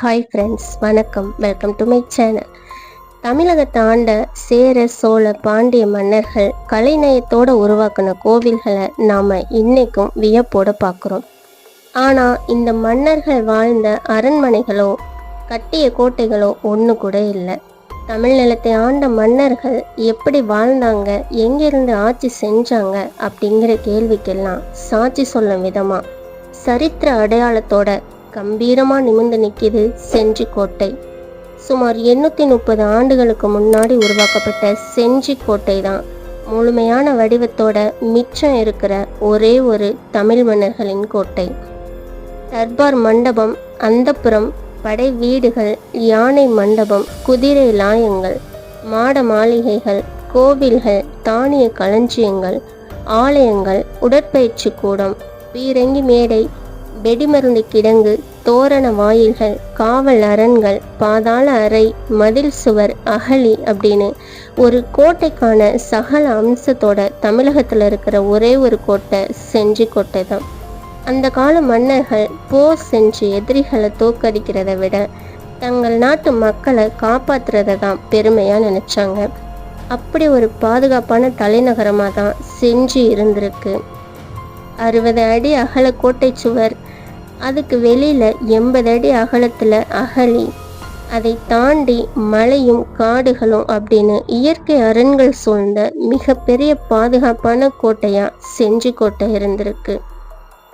Hi friends வணக்கம். Welcome to my channel தமிழகத்தை ஆண்ட சேர சோழ பாண்டிய மன்னர்கள் கலைநயத்தோடு உருவாக்கின கோவில்களை நாம் இன்னைக்கும் வியப்போட பார்க்குறோம். ஆனால் இந்த மன்னர்கள் வாழ்ந்த அரண்மனைகளோ கட்டிய கோட்டைகளோ ஒன்று கூட இல்லை. தமிழ் நிலத்தை ஆண்ட மன்னர்கள் எப்படி வாழ்ந்தாங்க எங்கிருந்து ஆட்சி செஞ்சாங்க அப்படிங்கிற கேள்விக்கெல்லாம் சாட்சி சொல்லும் விதமாக சரித்திர அடையாளத்தோட கம்பீரமாக நிமிர்ந்து நிற்கிது செஞ்சி கோட்டை. சுமார் எண்ணூற்றி முப்பது ஆண்டுகளுக்கு முன்னாடி உருவாக்கப்பட்ட செஞ்சி கோட்டை தான். முழுமையான வடிவத்தோட மிச்சம் இருக்கிற ஒரே ஒரு தமிழ் மன்னர்களின் கோட்டை. தர்பார் மண்டபம் அந்தப்புறம் படை வீடுகள் யானை மண்டபம் குதிரை லாயங்கள் மாட மாளிகைகள் கோவில்கள் தானிய களஞ்சியங்கள் ஆலயங்கள் உடற்பயிற்சி கூடம் பீரங்கி மேடை வெடிமருந்து கிடங்கு தோரண வாயில்கள் காவல் அரண்கள் பாதாள அறை மதில் சுவர் அகழி அப்படின்னு ஒரு கோட்டைக்கான சகல அம்சத்தோட தமிழகத்தில் இருக்கிற ஒரே ஒரு கோட்டை செஞ்சி கோட்டை தான். அந்த கால மன்னர்கள் போர் செஞ்சு எதிரிகளை தோக்கடிக்கிறத விட தங்கள் நாட்டு மக்களை காப்பாத்துறத தான் பெருமையாக நினச்சாங்க. அப்படி ஒரு பாதுகாப்பான தலைநகரமாக தான் செஞ்சு இருந்திருக்கு. அறுபது அடி அகல கோட்டை சுவர் அதுக்கு வெளியில் எண்பது அடி அகலத்தில் அகலி. அதை தாண்டி மலையும் காடுகளும் அப்படின்னு இயற்கை அரண்கள் சூழ்ந்த மிகப்பெரிய பாதுகாப்பான கோட்டையாக செஞ்சி கோட்டை இருந்திருக்கு.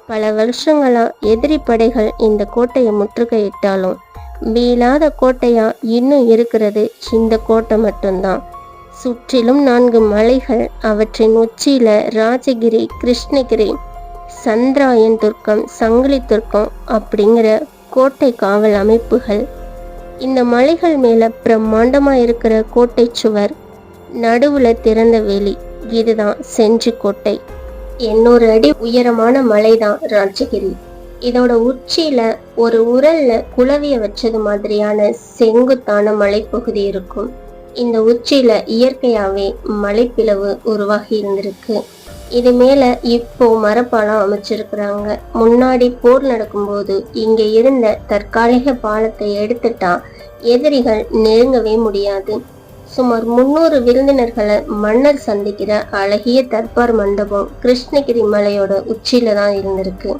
பல வருஷங்களா எதிரி படைகள் இந்த கோட்டையை முற்றுகையிட்டாலும் வீழாத கோட்டையா இன்னும் இருக்கிறது இந்த கோட்டை மட்டும்தான். சுற்றிலும் நான்கு மலைகள் அவற்றின் உச்சியில ராஜகிரி கிருஷ்ணகிரி சந்திராயன் துர்க்கம் சங்கிலி துர்க்கம் அப்படிங்கிற கோட்டை காவல் அமைப்புகள். இந்த மலைகள் மேலே பிரம்மாண்டமாக இருக்கிற கோட்டை சுவர் நடுவில் திறந்த வெளி இதுதான் செஞ்சு கோட்டை. எண்ணூறு அடி உயரமான மலை தான் ராஜகிரி. இதோட உச்சியில ஒரு உரல்ல குளவிய வச்சது மாதிரியான செங்குத்தான மலைப்பகுதி இருக்கும். இந்த உச்சியில இயற்கையாவே மலைப்பிளவு உருவாகி இருந்திருக்கு. இது மேல இப்போ மரப்பாலம் அமைச்சிருக்கிறாங்க. முன்னாடி போர் நடக்கும்போது இங்க இருந்த தற்காலிக பாலத்தை எடுத்துட்டா எதிரிகள் நெருங்கவே முடியாது. சுமார் முன்னூறு விருந்தினர்களை மன்னர் சந்திக்கிற அழகிய தர்பார் மண்டபம் கிருஷ்ணகிரி மலையோட உச்சியில தான் இருந்திருக்கு.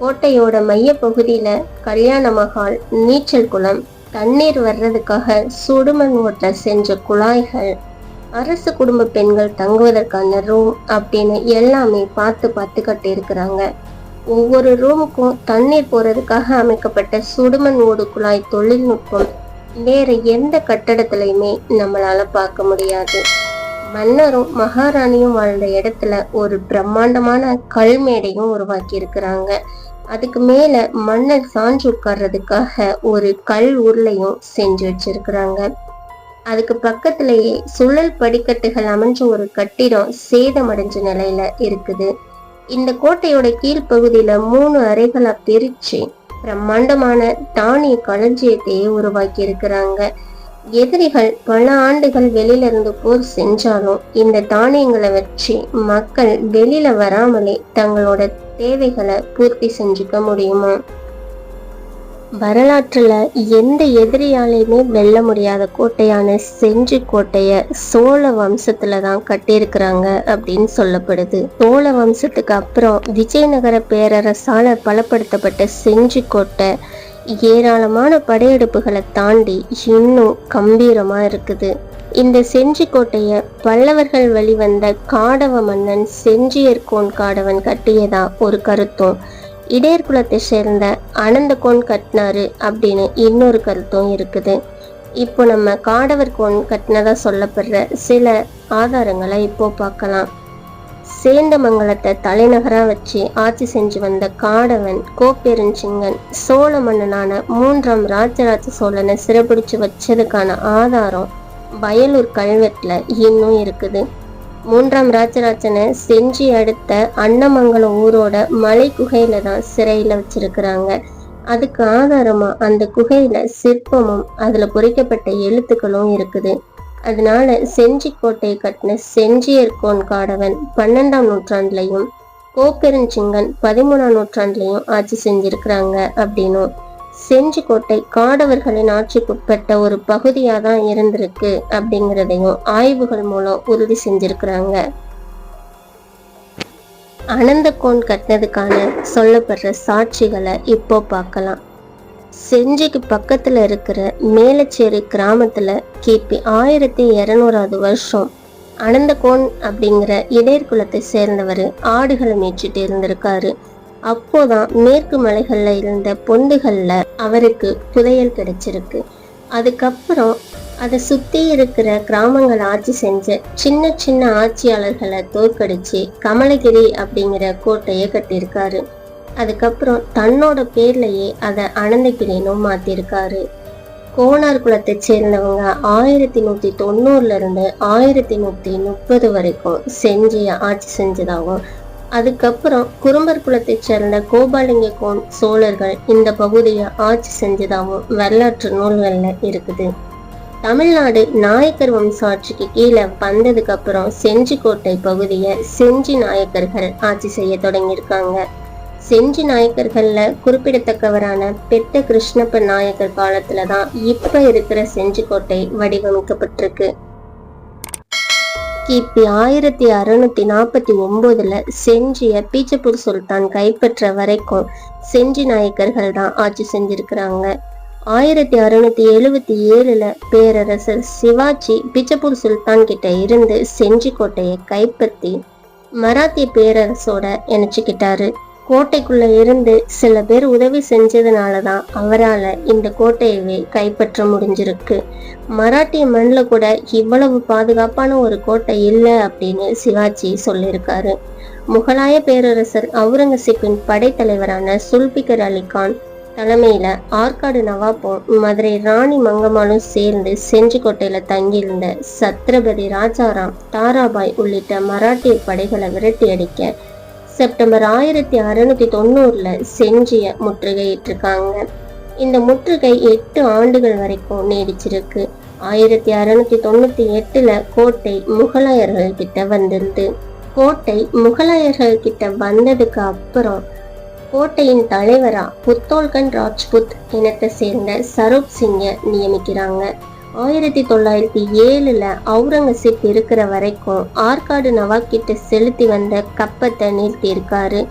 கோட்டையோட மைய பகுதியில கல்யாண மகால் நீச்சல் குளம் தண்ணீர் வர்றதுக்காக சுடுமண் ஓட்ட செஞ்ச குழாய்கள் அரசு குடும்ப பெண்கள் தங்குவதற்கான ரூம் அப்படின்னு எல்லாமே பார்த்து பார்த்து கட்டியிருக்கிறாங்க ஒவ்வொரு ரூமுக்கும் தண்ணீர் போறதுக்காக அமைக்கப்பட்ட சுடுமண் ஓடு குழாய் தொழில்நுட்பம். வேற எந்த கட்டடத்திலையுமே நம்மளால பார்க்க முடியாது. மன்னரும் மகாராணியும் வாழ்ந்த இடத்துல ஒரு பிரம்மாண்டமான கல்மேடையும் உருவாக்கி இருக்கிறாங்க அதுக்கு மேல மன்னர் சான்று உட்கார்றதுக்காக ஒரு கல் உருளையும் செஞ்சு வச்சிருக்கிறாங்க. அதுக்கு பக்கத்திலேயே சுழல் படிக்கட்டுகள் அமைஞ்ச ஒரு கட்டிடம் சேதமடைஞ்ச நிலையில இருக்குது. இந்த கோட்டையோட கீழ்ப்பகுதியில மூணு அறைகளா பிரிச்சு பிரம்மாண்டமான தானிய களஞ்சியத்தையே உருவாக்கி இருக்கிறாங்க எதிரிகள் பல ஆண்டுகள் வெளியில இருந்து போர் செஞ்சாலும் இந்த தானியங்களை வச்சு மக்கள் வெளியில வராமலே தங்களோட தேவைகளை பூர்த்தி செஞ்சுக்க முடியுமா? வரலாற்றில் எந்த எதிரியாலையுமே வெல்ல முடியாத கோட்டையான செஞ்சி கோட்டையை சோழ வம்சத்துல தான் கட்டியிருக்கிறாங்க அப்படின்னு சொல்லப்படுது. சோழ வம்சத்துக்கு அப்புறம் விஜயநகர பேரரசால பலப்படுத்தப்பட்ட செஞ்சி கோட்டை ஏராளமான படையெடுப்புகளை தாண்டி இன்னும் கம்பீரமாக இருக்குது. இந்த செஞ்சி கோட்டையை பல்லவர்கள் வழிவந்த காடவ மன்னன் செஞ்சியர்கோன் காடவன் கட்டியதா ஒரு கருத்தும். இடையர் குலத்தை சேர்ந்த அனந்தகோன் கட்டினாரு அப்படின்னு இன்னொரு கருத்தும் இருக்குது. இப்போ நம்ம காடவர் கோன் கட்டினதா சொல்லப்படுற சில ஆதாரங்களை இப்போ பார்க்கலாம். சேந்தமங்கலத்தை தலைநகராக வச்சு ஆட்சி செஞ்சு வந்த காடவன் கோப்பெருஞ்சிங்கன் சோழ மன்னனான மூன்றாம் ராஜராஜ சோழனை சிறப்பிடிச்சு வச்சதுக்கான ஆதாரம் வயலூர் கல்வெட்டில் இன்னும் இருக்குது. மூன்றாம் ராஜராஜனை செஞ்சி அடுத்த அன்னமங்கலம் ஊரோட மலை குகையில தான் சிறையில வச்சிருக்கிறாங்க. அதுக்கு ஆதாரமா அந்த குகையில சிற்பமும் அதுல பொறிக்கப்பட்ட எழுத்துக்களும் இருக்குது. அதனால செஞ்சி கோட்டையை கட்டின செஞ்சியர்கோன் காடவன் பன்னெண்டாம் நூற்றாண்டுலையும் கோப்பெருஞ்சிங்கன் பதிமூணாம் நூற்றாண்டுலையும் ஆட்சி செஞ்சிருக்கிறாங்க அப்படின்னும். செஞ்சிக்கோட்டை காடவர்களின் ஆட்சிக்குட்பட்ட ஒரு பகுதியாக தான் இருந்திருக்கு அப்படிங்கிறதையும் ஆய்வுகள் மூலம் உறுதி செஞ்சிருக்கிறாங்க. அனந்தகோன் கட்டினதுக்கான சொல்லப்படுற சாட்சிகளை இப்போ பார்க்கலாம். செஞ்சிக்கு பக்கத்தில் இருக்கிற மேலச்சேரி கிராமத்தில் கிபி ஆயிரத்தி இரநூறாவது வருஷம் அனந்தகோன் அப்படிங்கிற இடையர் குலத்தை சேர்ந்தவர் ஆடுகளை மேய்ச்சிட்டு இருந்திருக்காரு. அப்போதான் மேற்கு மலைகள்ல இருந்த பொந்துகள்ல அவருக்கு புதையல் கிடைச்சிருக்கு. அதுக்கப்புறம் அதை சுத்தி இருக்கிற கிராமங்கள் ஆட்சி செஞ்ச சின்ன சின்ன ஆட்சியாளர்களை தோற்கடிச்சு கமலகிரி அப்படிங்கிற கோட்டையை கட்டியிருக்காரு. அதுக்கப்புறம் தன்னோட பேர்லயே அதை அனந்தகிரினும் மாத்திருக்காரு கோனார் குலத்தை சேர்ந்தவங்க ஆயிரத்தி நூத்தி தொண்ணூறுல இருந்து ஆயிரத்தி நூத்தி முப்பது வரைக்கும் செஞ்சிய ஆட்சி செஞ்சதாகவும் அதுக்கப்புறம் குறும்பர் குலத்தை சேர்ந்த கோபாலிங்க கோன் சோழர்கள் இந்த பகுதியை ஆட்சி செஞ்சதாகவும் வரலாற்று நூல்களில் இருக்குது. தமிழ்நாடு நாயக்கர் வம்சாட்சிக்கு கீழே வந்ததுக்கு அப்புறம் செஞ்சிக்கோட்டை பகுதியை செஞ்சி நாயக்கர்கள் ஆட்சி செய்ய தொடங்கியிருக்காங்க. செஞ்சி நாயக்கர்கள்ல குறிப்பிடத்தக்கவரான பெட்ட கிருஷ்ணப்ப நாயக்கர் காலத்துல தான் இப்ப இருக்கிற செஞ்சிக்கோட்டை வடிவமைக்கப்பட்டிருக்கு. கிபி ஆயிரத்தி அறுநூத்தி நாற்பத்தி ஒன்பதுல செஞ்சிய பீச்சப்பூர் சுல்தான் கைப்பற்ற வரைக்கும் செஞ்சி நாயக்கர்கள் தான் ஆட்சி செஞ்சிருக்கிறாங்க. ஆயிரத்தி அறுநூத்தி எழுவத்தி ஏழுல பேரரசர் சிவாஜி பிச்சப்பூர் சுல்தான் கிட்ட இருந்து செஞ்சி கோட்டையை கைப்பற்றி மராத்திய பேரரசோட இணைச்சுக்கிட்டாரு. கோட்டைக்குள்ள இருந்து சில பேர் உதவி செஞ்சதுனால தான் அவரால் இந்த கோட்டையவே கைப்பற்ற முடிஞ்சிருக்கு. மராட்டிய மண்ணில் கூட இவ்வளவு பாதுகாப்பான ஒரு கோட்டை இல்லை அப்படின்னு சிவாஜி சொல்லியிருக்காரு. முகலாய பேரரசர் அவுரங்கசீப்பின் படைத்தலைவரான சுல்பிகர் அலி கான் தலைமையில ஆற்காடு நவாப்பும் மதுரை ராணி மங்கம்மாளும் சேர்ந்து செஞ்சிக்கோட்டையில தங்கியிருந்த சத்ரபதி ராஜாராம் தாராபாய் உள்ளிட்ட மராட்டிய படைகளை விரட்டி அடிக்க செப்டம்பர் ஆயிரத்தி அறுநூத்தி தொண்ணூறுல செஞ்சிய முற்றுகையிட்டிருக்காங்க. இந்த முற்றுகை எட்டு ஆண்டுகள் வரைக்கும் நீடிச்சிருக்கு. ஆயிரத்தி அறுநூத்தி தொண்ணூத்தி எட்டுல கோட்டை முகலாயர்கள் கிட்ட வந்திருந்து கோட்டை முகலாயர்கள் கிட்ட வந்ததுக்கு அப்புறம் கோட்டையின் தலைவரா புத்தோல்கன் ராஜ்புத் இனத்தை சேர்ந்த சரூப் சிங்கை நியமிக்கிறாங்க. ஆயிரத்தி தொள்ளாயிரத்தி ஏழில் அவுரங்கசீப் இருக்கிற வரைக்கும் ஆற்காடு நவாக்கிட்ட செலுத்தி வந்த கப்பத்தை நிறுத்தியிருக்காரு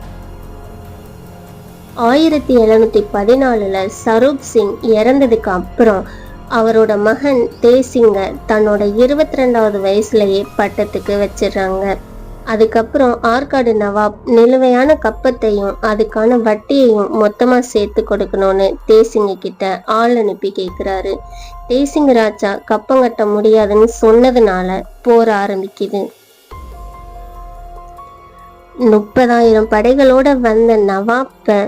ஆயிரத்தி எழுநூத்தி பதினாலுல சரூப் சிங் இறந்ததுக்கு அப்புறம் அவரோட மகன் தேசிங்க தன்னோட இருபத்தி ரெண்டாவது வயசுலயே பட்டத்துக்கு வச்சிடுறாங்க. அதுக்கப்புறம் ஆற்காடு நவாப் நிலுவையான கப்பத்தையும் அதுக்கான வட்டியையும் மொத்தமா சேர்த்து கொடுக்கணும்னு தேசிங்க கிட்ட ஆள் அனுப்பி கேட்கிறாரு தேசிங்க ராஜா கப்பம் கட்ட முடியாதுன்னு சொன்னதுனால போர் ஆரம்பிக்குது. முப்பதாயிரம் படைகளோட வந்த நவாப்பை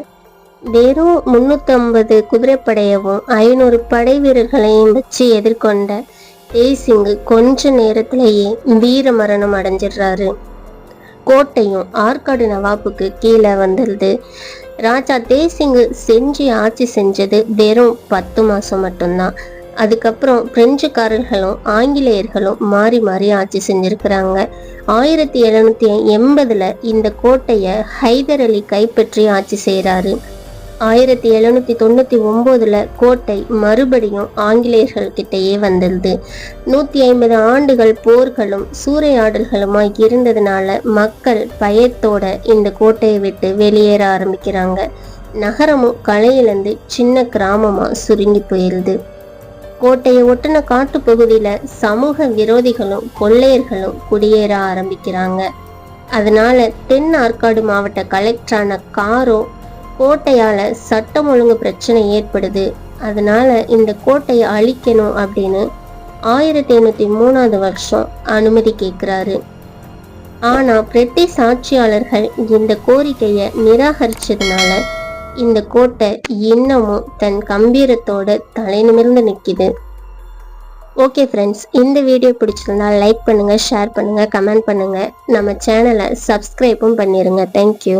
வெறும் முன்னூற்றம்பது குதிரைப்படையவும் ஐநூறு படை வீரர்களையும் வச்சு எதிர்கொண்ட தேசிங்கு கொஞ்ச நேரத்திலேயே வீர மரணம் அடைஞ்சிடுறாரு. கோட்டையும் ஆற்காடு நவாப்புக்கு கீழே வந்துடுது ராஜா தேசிங்கு செஞ்சு ஆட்சி செஞ்சது வெறும் பத்து மாதம் மட்டும்தான். அதுக்கப்புறம் பிரெஞ்சுக்காரர்களும் ஆங்கிலேயர்களும் மாறி மாறி ஆட்சி செஞ்சுருக்கிறாங்க. ஆயிரத்தி எழுநூத்தி எண்பதுல இந்த கோட்டையை ஹைதர் அலி கைப்பற்றி ஆட்சி செய்கிறாரு ஆயிரத்தி எழுநூத்தி தொண்ணூத்தி ஒன்பதுல கோட்டை மறுபடியும் ஆங்கிலேயர்கள் கிட்டேயே வந்தது. நூத்தி ஐம்பது ஆண்டுகள் போர்களும் சூறையாடல்களுமாய் இருந்ததுனால மக்கள் பயத்தோட இந்த கோட்டையை விட்டு வெளியேற ஆரம்பிக்கிறாங்க. நகரமும் கலையிலேருந்து சின்ன கிராமமா சுருங்கி போயிருது. கோட்டையை ஒட்டின காட்டுப்பகுதியில சமூக விரோதிகளும் கொள்ளையர்களும் குடியேற ஆரம்பிக்கிறாங்க. அதனால தென் ஆற்காடு மாவட்ட கலெக்டரான காரோ கோட்டையால் சட்டம் ஒழுங்கு பிரச்சனை ஏற்படுது. அதனால இந்த கோட்டையை அழிக்கணும் அப்படின்னு ஆயிரத்தி எண்ணூத்தி மூணாவது வருஷம் அனுமதி கேட்குறாரு. ஆனால் பிரிட்டிஷ் ஆட்சியாளர்கள் இந்த கோரிக்கையை நிராகரிச்சதுனால இந்த கோட்டை இன்னமும் தன் கம்பீரத்தோட தலை நிமிர்ந்து நிற்கிது. ஓகே ஃப்ரெண்ட்ஸ் இந்த வீடியோ பிடிச்சிருந்தா லைக் பண்ணுங்கள் ஷேர் பண்ணுங்கள் கமெண்ட் பண்ணுங்கள் நம்ம சேனலை சப்ஸ்கிரைப்பும் பண்ணிடுங்க தேங்க்யூ